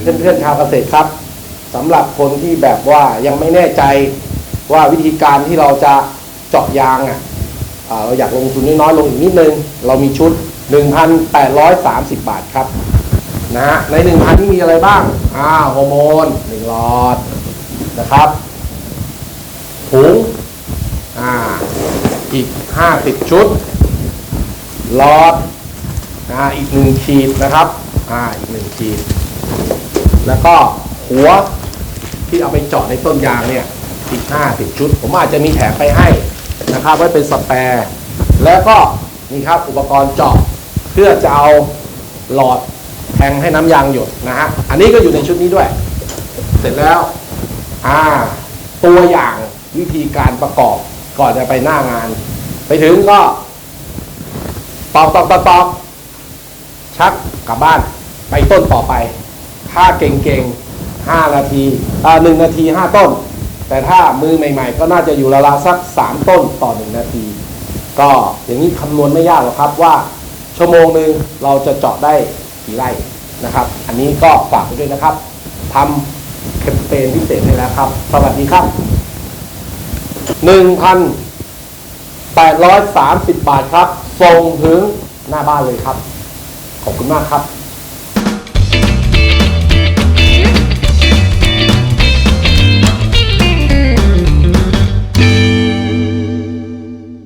เพื่อนๆชาวเกษตรครับสำหรับคนที่แบบว่ายังไม่แน่ใจว่าวิธีการที่เราจะเจาะยางอะเราอยากลงทุนน้อยๆลงอีกนิดนึง เรามีชุด 1,830 บาทครับนะฮะใน 1,000ที่มีอะไรบ้างอ่าฮอร์โมน1หลอดนะครับถุงอ่าอีก 50 ชุดหลอดอ่าอีกหนึ่งขีดนะครับอ่าอีกหนึ่งขีด แล้วก็หัวที่เอาไปเจาะในต้นยางเนี่ยอีก50 ชุด ผมอาจจะมีแถมไปให้นะครับไว้เป็นสแปร์แล้วก็นี่ครับอุปกรณ์เจาะเพื่อจะเอาหลอดแทงให้น้ำยางหยดนะฮะอันนี้ก็อยู่ในชุดนี้ด้วย เสร็จแล้วอ่าตัวอย่างวิธีการประกอบก่อนจะไปหน้างาน ไปถึงก็ตอกตอกตอกตอกชักกลับบ้านไปต้นต่อไป ถ้าเก่งๆ5นาทีอ่าหนึ่งนาที5ต้น แต่ถ้ามือใหม่ ๆ ก็น่าจะอยู่ราวๆสัก3ต้นต่อ1นาที ก็อย่างนี้คำนวณไม่ยากหรอกครับว่า ชั่วโมงหนึ่งเราจะเจาะได้กี่ไร่นะครับ อันนี้ก็ฝากไว้ด้วยนะครับทำแคมเปญพิเศษให้แล้วครับ สวัสดีครับ1,830บาทครับ ส่งถึงหน้าบ้านเลยครับ ขอบคุณมากครับ